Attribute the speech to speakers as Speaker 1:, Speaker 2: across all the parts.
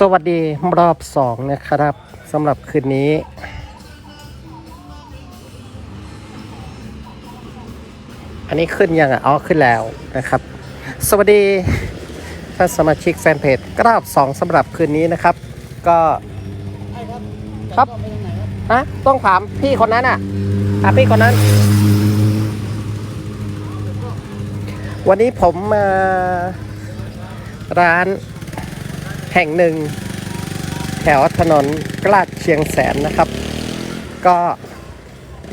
Speaker 1: สวัสดีรอบสองนะครับสำหรับคืนนี้ อันนี้ขึ้นยังอะอ๋อขึ้นแล้วนะครับ สวัสดีท่านสมาชิกแฟนเพจกราบสองสำหรับคืนนี้นะครับ ก็ครับฮะต้องถามพี่คนนั้นอะถามพี่คนนั้น วันนี้ผมมาร้าน แห่งหนึ่ง แถวถนนกลาดเชียงแสนนะครับ ก็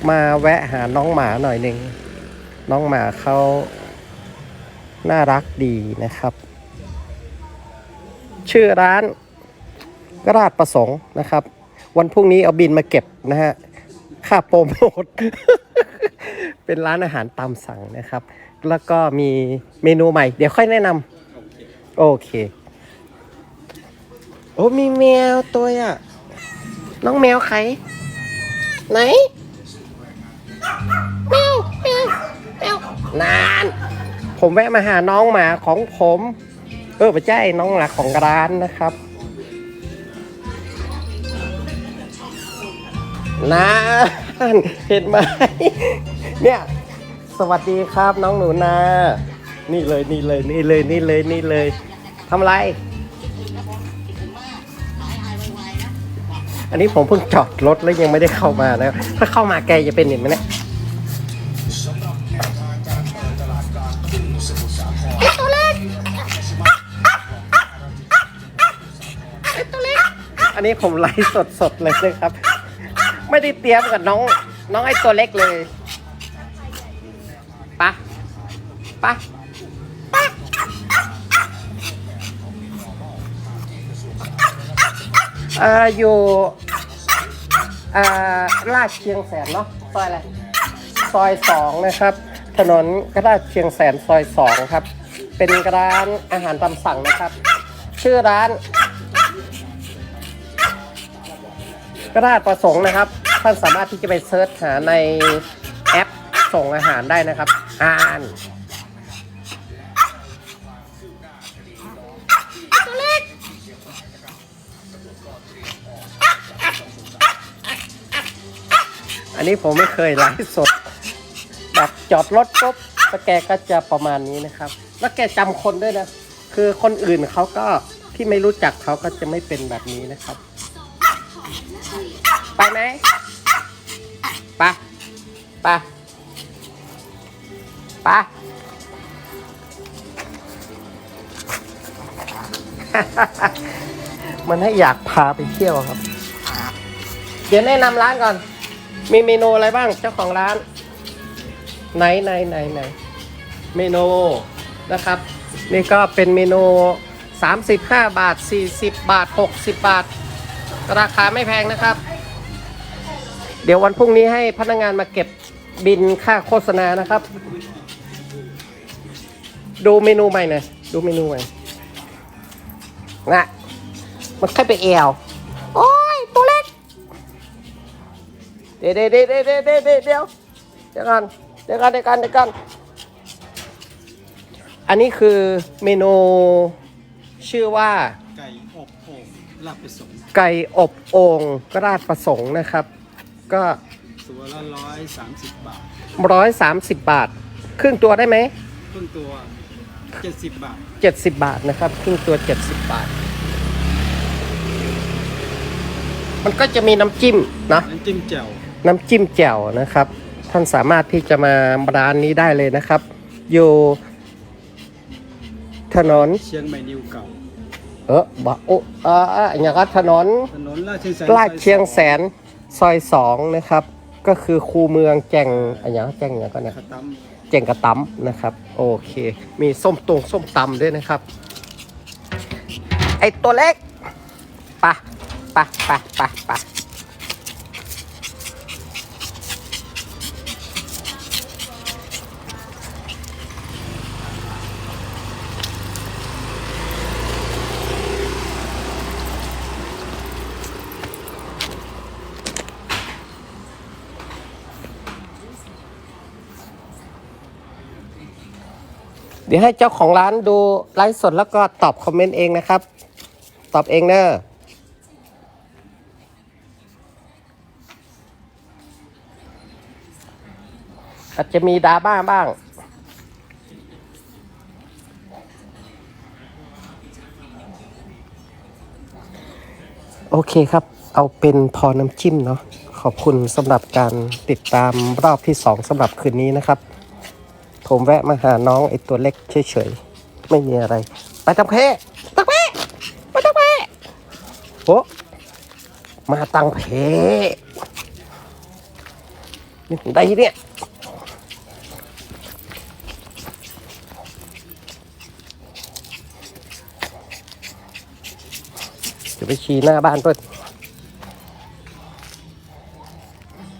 Speaker 1: มาแวะหาน้องหมาหน่อยหนึ่ง น้องหมาเขาน่ารักดีนะครับ ชื่อร้านกราดประสงค์นะครับ วันพรุ่งนี้เอาบินมาเก็บนะฮะค่าโปรโมทเป็นร้านอาหารตามสั่งนะครับ แล้วก็มีเมนูใหม่ เดี๋ยวค่อยแนะนำโอเค โอ้มีแมวตัวอะ น้องแมวใคร ไหน แมวแมวแมวนาน ผมแวะมาหาน้องหมาของผม เออไม่ใช่น้องหมาของร้านนะครับ นาน เห็นไหม เนี่ย สวัสดีครับน้องหนูนา นี่เลยนี่เลยนี่เลยนี่เลยนี่เลยทำอะไร อันนี้ผมเพิ่งจอดรถแล้วยังไม่ได้เข้ามานะถ้าเข้ามาแกจะเป็นอย่างไหมเนี่ยอันนี้ผมไลฟ์สดๆเลยนะครับ ไม่ได้เตรียมกับน้อง น้องไอ้ตัวเล็กเลยปะปะเอ่ออยู่ ลาดเชียงแสนเนาะซอยอะไรซอยสองนะครับ ถนนกระดาษเชียงแสนซอยสองครับ เป็นร้านอาหารตามสั่งนะครับ ชื่อร้านกระดาษประสงค์นะครับ ท่านสามารถที่จะไปเซิร์ชหาในแอปส่งอาหารได้นะครับอ่าน นนี้ผมไม่เคยไลฟ์สดแบบจอดรถปุ๊บแล้วแกก็จะประมาณนี้นะครับ แล้วแกจำคนด้วยนะ คือคนอื่นเขาก็ที่ไม่รู้จักเขาก็จะไม่เป็นแบบนี้นะครับ ไปไหมไปไปไปมันให้อยากพาไปเที่ยวครับ เดี๋ยวแนะนำร้านก่อน มีเมนูอะไรบ้างเจ้าของร้าน ไหนไหนไหนไหนเมนูนะครับ นี่ก็เป็นเมนู 35 บาท 40 บาท 60 บาท ราคาไม่แพงนะครับ เดี๋ยววันพรุ่งนี้ให้พนักงานมาเก็บบินค่าโฆษณานะครับ ดูเมนูใหม่หน่อยดูเมนูใหม่นะมันแค่ไปเอวโอ้ยตัวเล็กเดี๋ยวเดี๋ยวเดี๋ยวเดี๋ยวเดี๋ยวเดี๋ยวเดี๋ยวเดี๋ยวกันเดี๋ยวกันเดี๋ยวกันเดี๋ยวกัน อันนี้คือเมนูชื่อว่า
Speaker 2: ไก่อบโอ่งราดผสม
Speaker 1: ไก่อบโอ่งราดผสมนะครับ ก็
Speaker 2: ตัวละร้อยสามสิบบาท
Speaker 1: ร้อยสามสิบบาท ครึ่งตัวได้ไหม
Speaker 2: ครึ่งตัวเจ็ดสิบบาท
Speaker 1: เจ็ดสิบบาทนะครับ ครึ่งตัวเจ็ดสิบบาท มันก็จะมีน้ำจิ้มนะ
Speaker 2: น้ำจิ้มแจ่ว
Speaker 1: น้ำจิ้มแจ่วนะครับ ท่านสามารถที่จะมาร้านนี้ได้เลยนะครับ อยู่ถนน
Speaker 2: เชียงใหม่นิวเก่า
Speaker 1: เออบะโอะเออเอออย่างก็ถนน
Speaker 2: ถนนลาดเชียงแสน
Speaker 1: ลาดเชียงแสนซอยสองนะครับ ก็คือคูเมืองแจ่งอะไรอย่างแจ่งอย่างก็เนี่ย
Speaker 2: ขตั้ม
Speaker 1: แจ่งกระตั้มนะครับ โอเค มีส้มตรงส้มตำด้วยนะครับ ไอตัวเล็กปะปะปะปะปะ เดี๋ยวให้เจ้าของร้านดูไลฟ์สดแล้วก็ตอบคอมเมนต์เองนะครับ ตอบเองเนอะอาจจะมีดราม่าบ้าง โอเคครับ เอาเป็นพอน้ำจิ้มเนาะขอบคุณสำหรับการติดตามรอบที่สองสำหรับคืนนี้นะครับ ผมแวะมาหาน้องไอตัวเล็กเฉยๆ ไม่มีอะไร ไปตังเพตังเพไปตังเพโอ้มาตังเพนี่ได้เนี่ยจะไปขี่หน้าบ้านเพื่อน